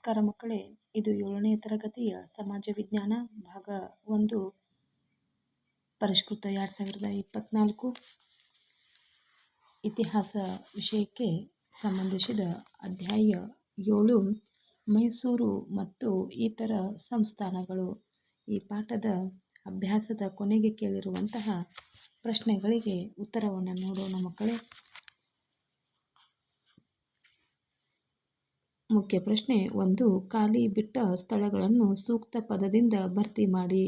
ನಮಸ್ಕಾರ ಮಕ್ಕಳೇ, ಇದು ಏಳನೇ ತರಗತಿಯ ಸಮಾಜ ವಿಜ್ಞಾನ ಭಾಗ ಒಂದು, ಪರಿಷ್ಕೃತ ಎರಡು ಸಾವಿರದ ಇಪ್ಪತ್ನಾಲ್ಕು. ಇತಿಹಾಸ ವಿಷಯಕ್ಕೆ ಸಂಬಂಧಿಸಿದ ಅಧ್ಯಾಯ ಏಳು, ಮೈಸೂರು ಮತ್ತು ಇತರ ಸಂಸ್ಥಾನಗಳು. ಈ ಪಾಠದ ಅಭ್ಯಾಸದ ಕೊನೆಗೆ ಕೇಳಿರುವಂತಹ ಪ್ರಶ್ನೆಗಳಿಗೆ ಉತ್ತರವನ್ನು ನೋಡೋಣ ಮಕ್ಕಳೇ. ಮುಖ್ಯ ಪ್ರಶ್ನೆ ಒಂದು, ಖಾಲಿ ಬಿಟ್ಟ ಸ್ಥಳಗಳನ್ನು ಸೂಕ್ತ ಪದದಿಂದ ಭರ್ತಿ ಮಾಡಿ.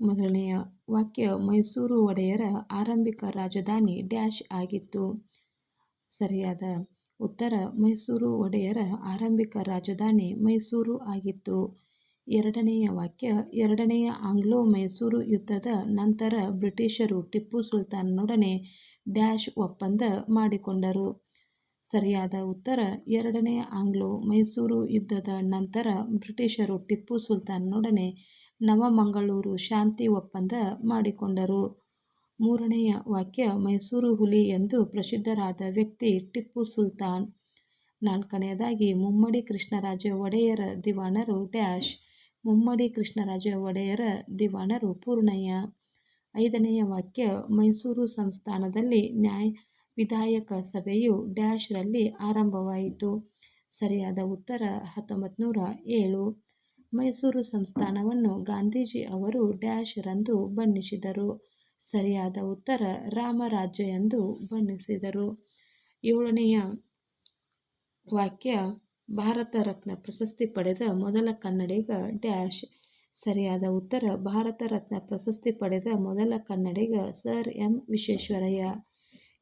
ಮೊದಲನೆಯ ವಾಕ್ಯ, ಮೈಸೂರು ಒಡೆಯರ ಆರಂಭಿಕ ರಾಜಧಾನಿ ಡ್ಯಾಶ್ ಆಗಿತ್ತು. ಸರಿಯಾದ ಉತ್ತರ, ಮೈಸೂರು ಒಡೆಯರ ಆರಂಭಿಕ ರಾಜಧಾನಿ ಮೈಸೂರು ಆಗಿತ್ತು. ಎರಡನೆಯ ವಾಕ್ಯ, ಎರಡನೆಯ ಆಂಗ್ಲೋ ಮೈಸೂರು ಯುದ್ಧದ ನಂತರ ಬ್ರಿಟಿಷರು ಟಿಪ್ಪು ಸುಲ್ತಾನ್ನೊಡನೆ ಡ್ಯಾಶ್ ಒಪ್ಪಂದ ಮಾಡಿಕೊಂಡರು. ಸರಿಯಾದ ಉತ್ತರ, ಎರಡನೇ ಆಂಗ್ಲೋ ಮೈಸೂರು ಯುದ್ಧದ ನಂತರ ಬ್ರಿಟಿಷರು ಟಿಪ್ಪು ಸುಲ್ತಾನ್ನೊಡನೆ ನವಮಂಗಳೂರು ಶಾಂತಿ ಒಪ್ಪಂದ ಮಾಡಿಕೊಂಡರು. ಮೂರನೆಯ ವಾಕ್ಯ, ಮೈಸೂರು ಹುಲಿ ಎಂದು ಪ್ರಸಿದ್ಧರಾದ ವ್ಯಕ್ತಿ ಟಿಪ್ಪು ಸುಲ್ತಾನ್. ನಾಲ್ಕನೆಯದಾಗಿ, ಮುಮ್ಮಡಿ ಕೃಷ್ಣರಾಜ ಒಡೆಯರ ದಿವಾಣರು ಡ್ಯಾಶ್. ಮುಮ್ಮಡಿ ಕೃಷ್ಣರಾಜ ಒಡೆಯರ ದಿವಾಣರು ಪೂರ್ಣಯ್ಯ ಐದನೆಯ ವಾಕ್ಯ, ಮೈಸೂರು ಸಂಸ್ಥಾನದಲ್ಲಿ ನ್ಯಾಯ ವಿಧಾಯಕ ಸಭೆಯು ಡ್ಯಾಶ್ರಲ್ಲಿ ಆರಂಭವಾಯಿತು. ಸರಿಯಾದ ಉತ್ತರ ಹತ್ತೊಂಬತ್ತು ಏಳು. ಮೈಸೂರು ಸಂಸ್ಥಾನವನ್ನು ಗಾಂಧೀಜಿ ಅವರು ಡ್ಯಾಶ್ ರಂದು ಬಣ್ಣಿಸಿದರು. ಸರಿಯಾದ ಉತ್ತರ ರಾಮರಾಜ್ಯ ಎಂದು ಬಣ್ಣಿಸಿದರು. ಏಳನೆಯ ವಾಕ್ಯ, ಭಾರತ ರತ್ನ ಪ್ರಶಸ್ತಿ ಪಡೆದ ಮೊದಲ ಕನ್ನಡಿಗ ಡ್ಯಾಶ್. ಸರಿಯಾದ ಉತ್ತರ, ಭಾರತ ರತ್ನ ಪ್ರಶಸ್ತಿ ಪಡೆದ ಮೊದಲ ಕನ್ನಡಿಗ ಸರ್ ಎಂ ವಿಶ್ವೇಶ್ವರಯ್ಯ.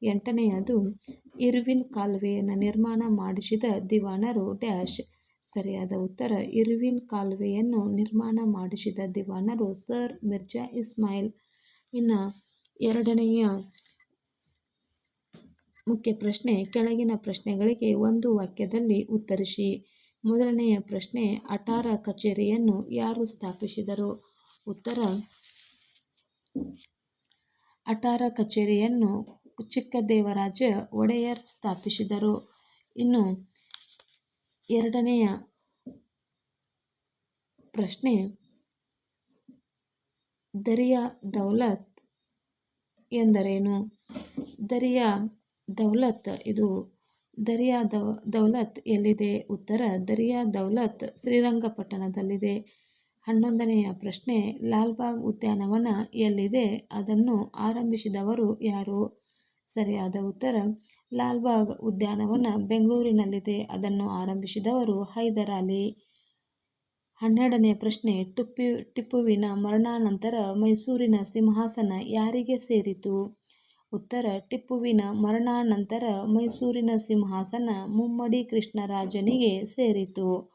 ಎಂಟನೆಯದು ಇರ್ವಿನ್ ಕಾಲುವೆಯನ್ನು ನಿರ್ಮಾಣ ಮಾಡಿಸಿದ ದಿವಾನರು ಡ್ಯಾಶ್ ಸರಿಯಾದ ಉತ್ತರ, ಇರ್ವಿನ್ ಕಾಲುವೆಯನ್ನು ನಿರ್ಮಾಣ ಮಾಡಿಸಿದ ದಿವಾನರು ಸರ್ ಮಿರ್ಜಾ ಇಸ್ಮಾಯಿಲ್. ಇನ್ನು ಎರಡನೆಯ ಮುಖ್ಯ ಪ್ರಶ್ನೆ, ಕೆಳಗಿನ ಪ್ರಶ್ನೆಗಳಿಗೆ ಒಂದು ವಾಕ್ಯದಲ್ಲಿ ಉತ್ತರಿಸಿ. ಮೊದಲನೆಯ ಪ್ರಶ್ನೆ, ಅಟಾರ ಕಚೇರಿಯನ್ನು ಯಾರು ಸ್ಥಾಪಿಸಿದರು? ಉತ್ತರ, ಅಟಾರ ಕಚೇರಿಯನ್ನು ಚಿಕ್ಕದೇವರಾಜ ಒಡೆಯರ್ ಸ್ಥಾಪಿಸಿದರು. ಇನ್ನು ಎರಡನೆಯ ಪ್ರಶ್ನೆ, ದರಿಯಾ ದೌಲತ್ ಎಂದರೇನು? ದರಿಯಾ ದೌಲತ್, ಇದು ದರಿಯಾ ದೌಲತ್ ಎಲ್ಲಿದೆ? ಉತ್ತರ, ದರಿಯಾ ದೌಲತ್ ಶ್ರೀರಂಗಪಟ್ಟಣದಲ್ಲಿದೆ. ಹನ್ನೊಂದನೆಯ ಪ್ರಶ್ನೆ, ಲಾಲ್ಬಾಗ್ ಉದ್ಯಾನವನ ಎಲ್ಲಿದೆ? ಅದನ್ನು ಆರಂಭಿಸಿದವರು ಯಾರು? ಸರಿಯಾದ ಉತ್ತರ. ಲಾಲ್ಬಾಗ್ ಉದ್ಯಾನವನ ಬೆಂಗಳೂರಿನಲ್ಲಿದೆ. ಅದನ್ನು ಆರಂಭಿಸಿದವರು ಹೈದರ್ ಅಲಿ. ಹನ್ನೆರಡನೇ ಪ್ರಶ್ನೆ, ಟಿಪ್ಪು, ಟಿಪ್ಪುವಿನ ಮರಣಾನಂತರ ಮೈಸೂರಿನ ಸಿಂಹಾಸನ ಯಾರಿಗೆ ಸೇರಿತು? ಉತ್ತರ, ಟಿಪ್ಪುವಿನ ಮರಣಾನಂತರ ಮೈಸೂರಿನ ಸಿಂಹಾಸನ ಮುಮ್ಮಡಿ ಕೃಷ್ಣರಾಜನಿಗೆ ಸೇರಿತು.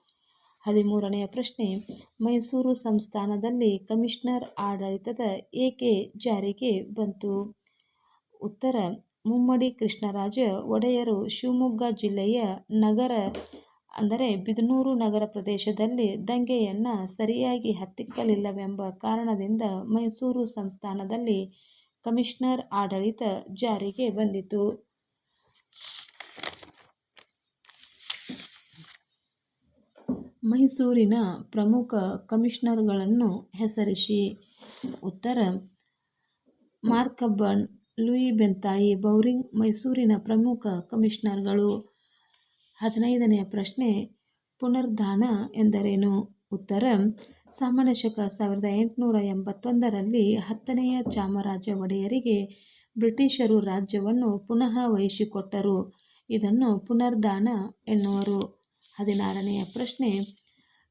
ಹದಿಮೂರನೆಯ ಪ್ರಶ್ನೆ, ಮೈಸೂರು ಸಂಸ್ಥಾನದಲ್ಲಿ ಕಮಿಷನರ್ ಆಡಳಿತದ ಏಕೆ ಜಾರಿಗೆ ಬಂತು? ಉತ್ತರ, ಮುಮ್ಮಡಿ ಕೃಷ್ಣರಾಜ, ಒಡೆಯರು ಶಿವಮೊಗ್ಗ ಜಿಲ್ಲೆಯ ನಗರ, ಅಂದರೆ ಬಿದನೂರು ನಗರ ಪ್ರದೇಶದಲ್ಲಿ ದಂಗೆಯನ್ನು ಸರಿಯಾಗಿ ಹತ್ತಿಕ್ಕಲಿಲ್ಲವೆಂಬ ಕಾರಣದಿಂದ ಮೈಸೂರು ಸಂಸ್ಥಾನದಲ್ಲಿ ಕಮಿಷನರ್ ಆಡಳಿತ ಜಾರಿಗೆ ಬಂದಿತು. ಮೈಸೂರಿನ ಪ್ರಮುಖ ಕಮಿಷನರ್ಗಳನ್ನು ಹೆಸರಿಸಿ, ಉತ್ತರ ಮಾರ್ಕಬ್ಬನ್ ಲೂಯಿ ಬೆಂತಾಯಿ, ಬೌರಿಂಗ್ ಮೈಸೂರಿನ ಪ್ರಮುಖ ಕಮಿಷನರ್ಗಳು. ಹದಿನೈದನೆಯ ಪ್ರಶ್ನೆ, ಪುನರ್ಧಾನ ಎಂದರೇನು? ಉತ್ತರ, ಸಾಮಾನ್ಯ ಶಕ ಸಾವಿರದ ಎಂಟುನೂರ ಎಂಬತ್ತೊಂದರಲ್ಲಿ ಹತ್ತನೆಯ ಚಾಮರಾಜ ಒಡೆಯರಿಗೆ ಬ್ರಿಟಿಷರು ರಾಜ್ಯವನ್ನು ಪುನಃ ವಹಿಸಿಕೊಟ್ಟರು. ಇದನ್ನು ಪುನರ್ಧಾನ ಎನ್ನುವರು. ಹದಿನಾರನೆಯ ಪ್ರಶ್ನೆ,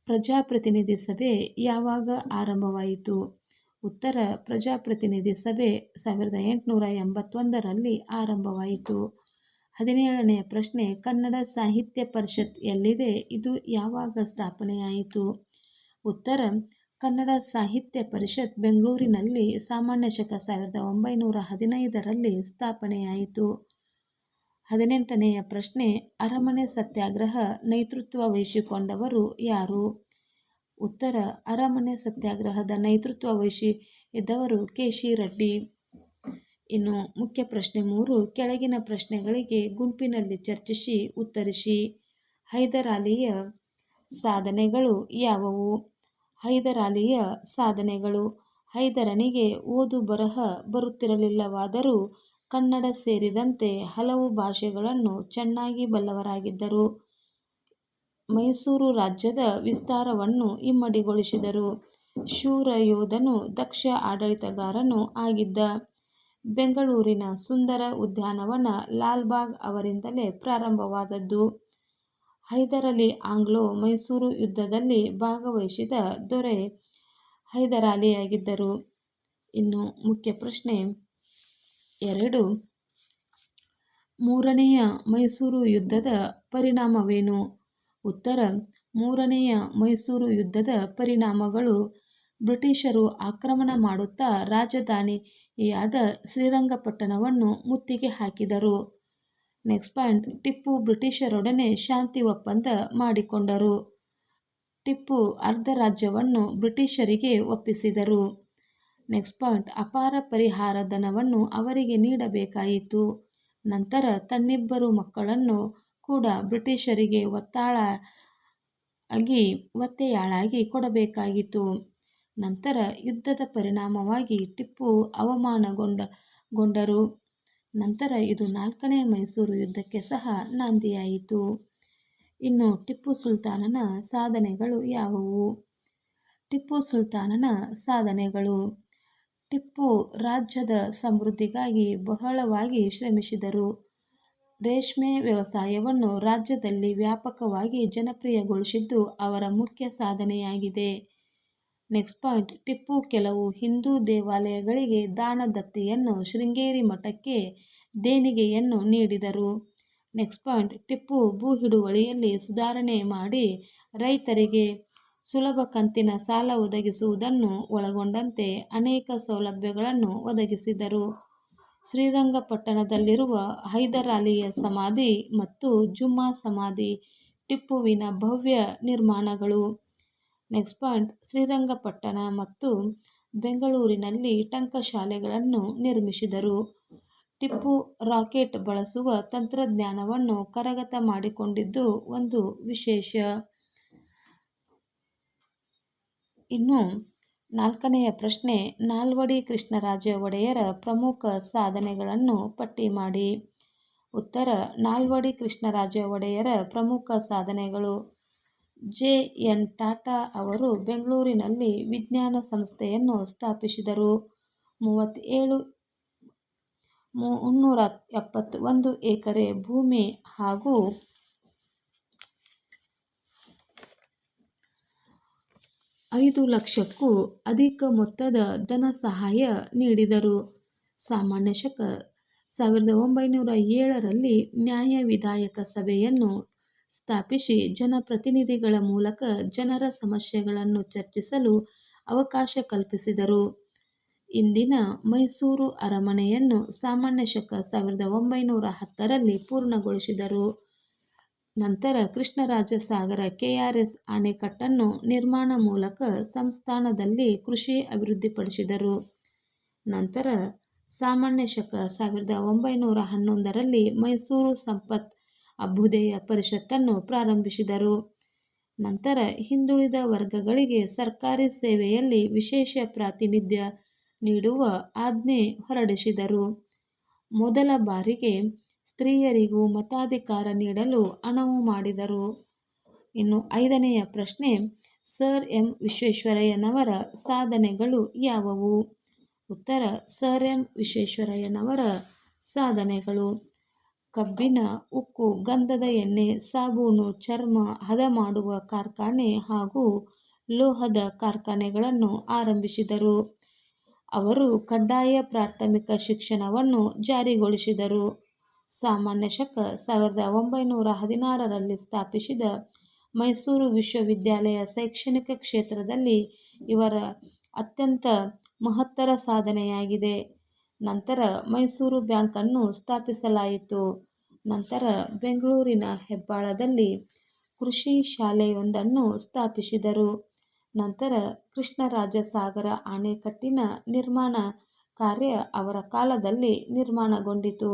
ಪ್ರಜಾಪ್ರತಿನಿಧಿ ಸಭೆ ಯಾವಾಗ ಆರಂಭವಾಯಿತು? ಉತ್ತರ ಪ್ರಜಾಪ್ರತಿನಿಧಿ ಸಭೆ ಸಾವಿರದ ಎಂಟುನೂರ ಎಂಬತ್ತೊಂದರಲ್ಲಿ ಆರಂಭವಾಯಿತು. ಹದಿನೇಳನೆಯ ಪ್ರಶ್ನೆ, ಕನ್ನಡ ಸಾಹಿತ್ಯ ಪರಿಷತ್ ಎಲ್ಲಿದೆ? ಇದು ಯಾವಾಗ ಸ್ಥಾಪನೆಯಾಯಿತು? ಉತ್ತರ, ಕನ್ನಡ ಸಾಹಿತ್ಯ ಪರಿಷತ್ ಬೆಂಗಳೂರಿನಲ್ಲಿ ಸಾಮಾನ್ಯ ಶಕ ಸಾವಿರದ ಒಂಬೈನೂರ ಹದಿನೈದರಲ್ಲಿ ಸ್ಥಾಪನೆಯಾಯಿತು. ಹದಿನೆಂಟನೆಯ ಪ್ರಶ್ನೆ, ಅರಮನೆ ಸತ್ಯಾಗ್ರಹ ನೇತೃತ್ವ ವಹಿಸಿಕೊಂಡವರು ಯಾರು? ಉತ್ತರ ಅರಮನೆ ಸತ್ಯಾಗ್ರಹದ ನೇತೃತ್ವ ವಹಿಸಿ ಇದ್ದವರು ಕೆ. ಶಿ ರೆಡ್ಡಿ ಇನ್ನು ಮುಖ್ಯ ಪ್ರಶ್ನೆ ಮೂರು, ಕೆಳಗಿನ ಪ್ರಶ್ನೆಗಳಿಗೆ ಗುಂಪಿನಲ್ಲಿ ಚರ್ಚಿಸಿ ಉತ್ತರಿಸಿ. ಹೈದರಾಲಿಯ ಸಾಧನೆಗಳು ಯಾವುವು? ಹೈದರಾಲಿಯ ಸಾಧನೆಗಳು ಹೈದರನಿಗೆ ಓದು ಬರಹ ಬರುತ್ತಿರಲಿಲ್ಲವಾದರೂ ಕನ್ನಡ ಸೇರಿದಂತೆ ಹಲವು ಭಾಷೆಗಳನ್ನು ಚೆನ್ನಾಗಿ ಬಲ್ಲವರಾಗಿದ್ದರು. ಮೈಸೂರು ರಾಜ್ಯದ ವಿಸ್ತಾರವನ್ನು ಇಮ್ಮಡಿಗೊಳಿಸಿದರು. ಶೂರ ಯೋಧನು ದಕ್ಷ ಆಡಳಿತಗಾರನು ಆಗಿದ್ದ. ಬೆಂಗಳೂರಿನ ಸುಂದರ ಉದ್ಯಾನವನ ಲಾಲ್ಬಾಗ್ ಅವರಿಂದಲೇ ಪ್ರಾರಂಭವಾದದ್ದು. ಹೈದರಾಲಿ ಆಂಗ್ಲೋ-ಮೈಸೂರು ಯುದ್ಧದಲ್ಲಿ ಭಾಗವಹಿಸಿದ ದೊರೆ ಹೈದರಾಲಿಯಾಗಿದ್ದರು. ಇನ್ನು ಮುಖ್ಯ ಪ್ರಶ್ನೆ ಎರಡು ಮೂರನೆಯ ಮೈಸೂರು ಯುದ್ಧದ ಪರಿಣಾಮವೇನು? ಉತ್ತರ ಮೂರನೆಯ ಮೈಸೂರು ಯುದ್ಧದ ಪರಿಣಾಮಗಳು ಬ್ರಿಟಿಷರು ಆಕ್ರಮಣ ಮಾಡುತ್ತಾ ರಾಜಧಾನಿಯಾದ ಶ್ರೀರಂಗಪಟ್ಟಣವನ್ನು ಮುತ್ತಿಗೆ ಹಾಕಿದರು. ನೆಕ್ಸ್ಟ್ ಪಾಯಿಂಟ್, ಟಿಪ್ಪು ಬ್ರಿಟಿಷರೊಡನೆ ಶಾಂತಿ ಒಪ್ಪಂದ ಮಾಡಿಕೊಂಡರು. ಟಿಪ್ಪು ಅರ್ಧ ರಾಜ್ಯವನ್ನು ಬ್ರಿಟಿಷರಿಗೆ ಒಪ್ಪಿಸಿದರು. ನೆಕ್ಸ್ಟ್ ಪಾಯಿಂಟ್, ಅಪಾರ ಪರಿಹಾರ ಧನವನ್ನು ಅವರಿಗೆ ನೀಡಬೇಕಾಯಿತು. ನಂತರ ತನ್ನಿಬ್ಬರು ಮಕ್ಕಳನ್ನು ಕೂಡ ಬ್ರಿಟಿಷರಿಗೆ ಒತ್ತಾಳ ಆಗಿ, ಒತ್ತೆಯಾಳಾಗಿ ಕೊಡಬೇಕಾಗಿತ್ತು ನಂತರ ಯುದ್ಧದ ಪರಿಣಾಮವಾಗಿ ಟಿಪ್ಪು ಅವಮಾನಗೊಂಡ ಗೊಂಡರು ನಂತರ ಇದು ನಾಲ್ಕನೇ ಮೈಸೂರು ಯುದ್ಧಕ್ಕೆ ಸಹ ನಾಂದಿಯಾಯಿತು. ಇನ್ನು ಟಿಪ್ಪು ಸುಲ್ತಾನನ ಸಾಧನೆಗಳು ಯಾವುವು? ಟಿಪ್ಪು ಸುಲ್ತಾನನ ಸಾಧನೆಗಳು ಟಿಪ್ಪು ರಾಜ್ಯದ ಸಮೃದ್ಧಿಗಾಗಿ ಬಹಳವಾಗಿ ಶ್ರಮಿಸಿದರು. ರೇಷ್ಮೆ ವ್ಯವಸಾಯವನ್ನು ರಾಜ್ಯದಲ್ಲಿ ವ್ಯಾಪಕವಾಗಿ ಜನಪ್ರಿಯಗೊಳಿಸಿದ್ದು ಅವರ ಮುಖ್ಯ ಸಾಧನೆಯಾಗಿದೆ. ನೆಕ್ಸ್ಟ್ ಪಾಯಿಂಟ್ ಟಿಪ್ಪು ಕೆಲವು ಹಿಂದೂ ದೇವಾಲಯಗಳಿಗೆ ದಾನ ದತ್ತಿಯನ್ನು, ಶೃಂಗೇರಿ ಮಠಕ್ಕೆ ದೇಣಿಗೆಯನ್ನು ನೀಡಿದರು. ನೆಕ್ಸ್ಟ್ ಪಾಯಿಂಟ್ ಟಿಪ್ಪು ಭೂ ಹಿಡುವಳಿಯಲ್ಲಿ ಸುಧಾರಣೆ ಮಾಡಿ ರೈತರಿಗೆ ಸುಲಭ ಕಂತಿನ ಸಾಲ ಒದಗಿಸುವುದನ್ನು ಒಳಗೊಂಡಂತೆ ಅನೇಕ ಸೌಲಭ್ಯಗಳನ್ನು ಒದಗಿಸಿದರು. ಶ್ರೀರಂಗಪಟ್ಟಣದಲ್ಲಿರುವ ಹೈದರಾಲಿಯ ಸಮಾಧಿ ಮತ್ತು ಜುಮ್ಮಾ ಸಮಾಧಿ ಟಿಪ್ಪುವಿನ ಭವ್ಯ ನಿರ್ಮಾಣಗಳು. ನೆಕ್ಸ್ಟ್ ಪಾಯಿಂಟ್, ಶ್ರೀರಂಗಪಟ್ಟಣ ಮತ್ತು ಬೆಂಗಳೂರಿನಲ್ಲಿ ಟಂಕಶಾಲೆಗಳನ್ನು ನಿರ್ಮಿಸಿದರು. ಟಿಪ್ಪು ರಾಕೆಟ್ ಬಳಸುವ ತಂತ್ರಜ್ಞಾನವನ್ನು ಕರಗತ ಮಾಡಿಕೊಂಡಿದ್ದು ಒಂದು ವಿಶೇಷ. ಇನ್ನು ನಾಲ್ಕನೆಯ ಪ್ರಶ್ನೆ, ನಾಲ್ವಡಿ ಕೃಷ್ಣರಾಜ ಒಡೆಯರ ಪ್ರಮುಖ ಸಾಧನೆಗಳನ್ನು ಪಟ್ಟಿ ಮಾಡಿ. ಉತ್ತರ, ನಾಲ್ವಡಿ ಕೃಷ್ಣರಾಜ ಒಡೆಯರ ಪ್ರಮುಖ ಸಾಧನೆಗಳು ಜೆ. ಎನ್. ಟಾಟಾ ಅವರು ಬೆಂಗಳೂರಿನಲ್ಲಿ ವಿಜ್ಞಾನ ಸಂಸ್ಥೆಯನ್ನು ಸ್ಥಾಪಿಸಿದರು. ಮೂವತ್ತೇಳು ಮುನ್ನೂರ ಎಪ್ಪತ್ತೊಂದು ಎಕರೆ ಭೂಮಿ ಹಾಗೂ ಐದು ಲಕ್ಷಕ್ಕೂ ಅಧಿಕ ಮೊತ್ತದ ಧನ ಸಹಾಯ ನೀಡಿದರು. ಸಾಮಾನ್ಯ ಶಕ ಸಾವಿರದ ಒಂಬೈನೂರ ಏಳರಲ್ಲಿ ನ್ಯಾಯ ವಿಧಾಯಕ ಸಭೆಯನ್ನು ಸ್ಥಾಪಿಸಿ ಜನಪ್ರತಿನಿಧಿಗಳ ಮೂಲಕ ಜನರ ಸಮಸ್ಯೆಗಳನ್ನು ಚರ್ಚಿಸಲು ಅವಕಾಶ ಕಲ್ಪಿಸಿದರು. ಇಂದಿನ ಮೈಸೂರು ಅರಮನೆಯನ್ನು ಸಾಮಾನ್ಯ ಶಕ ಸಾವಿರದ ಒಂಬೈನೂರ ಹತ್ತರಲ್ಲಿ ಪೂರ್ಣಗೊಳಿಸಿದರು. ನಂತರ Krishnaraja Sagara KRS R. S ಅಣೆಕಟ್ಟನ್ನು ನಿರ್ಮಾಣ ಮೂಲಕ ಸಂಸ್ಥಾನದಲ್ಲಿ ಕೃಷಿ ಅಭಿವೃದ್ಧಿಪಡಿಸಿದರು. ನಂತರ ಸಾಮಾನ್ಯ ಶಕ ಸಾವಿರದ ಒಂಬೈನೂರ ಹನ್ನೊಂದರಲ್ಲಿ ಮೈಸೂರು ಸಂಪತ್ ಅಭ್ಯುದಯ ಪರಿಷತ್ತನ್ನು ಪ್ರಾರಂಭಿಸಿದರು. ನಂತರ ಹಿಂದುಳಿದ ವರ್ಗಗಳಿಗೆ ಸರ್ಕಾರಿ ಸೇವೆಯಲ್ಲಿ ವಿಶೇಷ ಪ್ರಾತಿನಿಧ್ಯ ನೀಡುವ ಆಜ್ಞೆ ಹೊರಡಿಸಿದರು. ಮೊದಲ ಬಾರಿಗೆ ಸ್ತ್ರೀಯರಿಗೂ ಮತಾಧಿಕಾರ ನೀಡಲು ಅಣವು ಮಾಡಿದರು. ಇನ್ನು ಐದನೆಯ ಪ್ರಶ್ನೆ ಸರ್ ಎಂ. ವಿಶ್ವೇಶ್ವರಯ್ಯನವರ ಸಾಧನೆಗಳು ಯಾವುವು? ಉತ್ತರ ಸರ್ ಎಂ. ವಿಶ್ವೇಶ್ವರಯ್ಯನವರ ಸಾಧನೆಗಳು ಕಬ್ಬಿನ ಉಕ್ಕು, ಗಂಧದ ಎಣ್ಣೆ, ಸಾಬೂನು, ಚರ್ಮ ಹದ ಮಾಡುವ ಕಾರ್ಖಾನೆ ಹಾಗೂ ಲೋಹದ ಕಾರ್ಖಾನೆಗಳನ್ನು ಆರಂಭಿಸಿದರು. ಅವರು ಕಡ್ಡಾಯ ಪ್ರಾಥಮಿಕ ಶಿಕ್ಷಣವನ್ನು ಜಾರಿಗೊಳಿಸಿದರು. ಸಾಮಾನ್ಯ ಶಕ ಸಾವಿರದ ಒಂಬೈನೂರ ಹದಿನಾರರಲ್ಲಿ ಸ್ಥಾಪಿಸಿದ ಮೈಸೂರು ವಿಶ್ವವಿದ್ಯಾಲಯ ಶೈಕ್ಷಣಿಕ ಕ್ಷೇತ್ರದಲ್ಲಿ ಇವರ ಅತ್ಯಂತ ಮಹತ್ತರ ಸಾಧನೆಯಾಗಿದೆ. ನಂತರ ಮೈಸೂರು ಬ್ಯಾಂಕನ್ನು ಸ್ಥಾಪಿಸಲಾಯಿತು. ನಂತರ ಬೆಂಗಳೂರಿನ ಹೆಬ್ಬಾಳದಲ್ಲಿ ಕೃಷಿ ಶಾಲೆಯೊಂದನ್ನು ಸ್ಥಾಪಿಸಿದರು. ನಂತರ ಕೃಷ್ಣರಾಜ ಸಾಗರ ಅಣೆಕಟ್ಟಿನ ನಿರ್ಮಾಣ ಕಾರ್ಯ ಅವರ ಕಾಲದಲ್ಲಿ ನಿರ್ಮಾಣಗೊಂಡಿತು.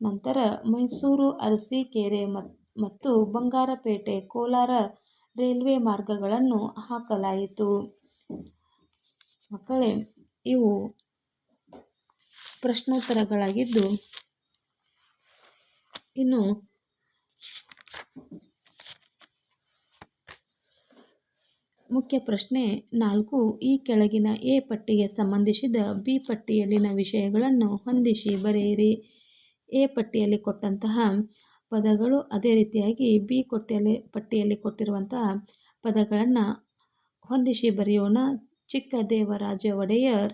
ನಂತರ ಮೈಸೂರು, ಅರಸೀಕೆರೆ ಮತ್ತು ಬಂಗಾರಪೇಟೆ, ಕೋಲಾರ ರೈಲ್ವೆ ಮಾರ್ಗಗಳನ್ನು ಹಾಕಲಾಯಿತು. ಮಕ್ಕಳೇ, ಇವು ಪ್ರಶ್ನೋತ್ತರಗಳಾಗಿದ್ದು, ಇನ್ನು ಮುಖ್ಯ ಪ್ರಶ್ನೆ ನಾಲ್ಕು, ಈ ಕೆಳಗಿನ ಎ ಪಟ್ಟಿಗೆ ಸಂಬಂಧಿಸಿದ ಬಿ ಪಟ್ಟಿಯಲ್ಲಿನ ವಿಷಯಗಳನ್ನು ಹೊಂದಿಸಿ ಬರೆಯಿರಿ. ಎ ಪಟ್ಟಿಯಲ್ಲಿ ಕೊಟ್ಟಂತಹ ಪದಗಳು ಅದೇ ರೀತಿಯಾಗಿ ಬಿ ಕೊಟ್ಟಿಯಲ್ಲಿ ಪಟ್ಟಿಯಲ್ಲಿ ಕೊಟ್ಟಿರುವಂತಹ ಪದಗಳನ್ನು ಹೊಂದಿಸಿ ಬರೆಯೋಣ. ಚಿಕ್ಕ ದೇವರಾಜ ಒಡೆಯರ್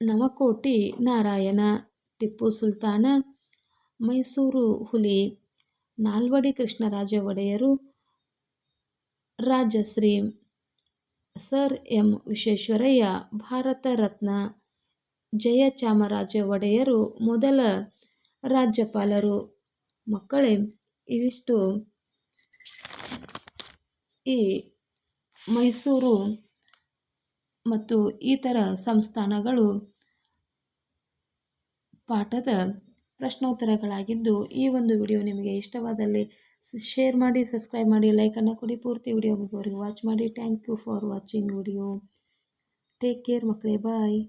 ನವಕೋಟಿ ನಾರಾಯಣ, ಟಿಪ್ಪು ಸುಲ್ತಾನ, ಮೈಸೂರು ಹುಲಿ, ನಾಲ್ವಡಿ ಕೃಷ್ಣರಾಜ ಒಡೆಯರು ರಾಜಶ್ರೀ, ಸರ್ ಎಂ ವಿಶ್ವೇಶ್ವರಯ್ಯ, ಭಾರತ ರತ್ನ ಜಯಚಾಮರಾಜ ಒಡೆಯರು ಮೊದಲ ರಾಜ್ಯಪಾಲರು. ಮಕ್ಕಳೇ, ಇವಿಷ್ಟು. ಈ ಮೈಸೂರು ಮತ್ತು ಇತರ ಸಂಸ್ಥಾನಗಳು ಪಾಠದ ಪ್ರಶ್ನೋತ್ತರಗಳಾಗಿದ್ದು, ಈ ಒಂದು ವಿಡಿಯೋ ನಿಮಗೆ ಇಷ್ಟವಾದಲ್ಲಿ ಶೇರ್ ಮಾಡಿ, ಸಬ್ಸ್ಕ್ರೈಬ್ ಮಾಡಿ ಲೈಕನ್ನು ಕೊಡಿ. ಪೂರ್ತಿ ವಿಡಿಯೋ ವಾಚ್ ಮಾಡಿ. Thank you for watching video. Take care ಮಕ್ಕಳೇ, ಬಾಯ್.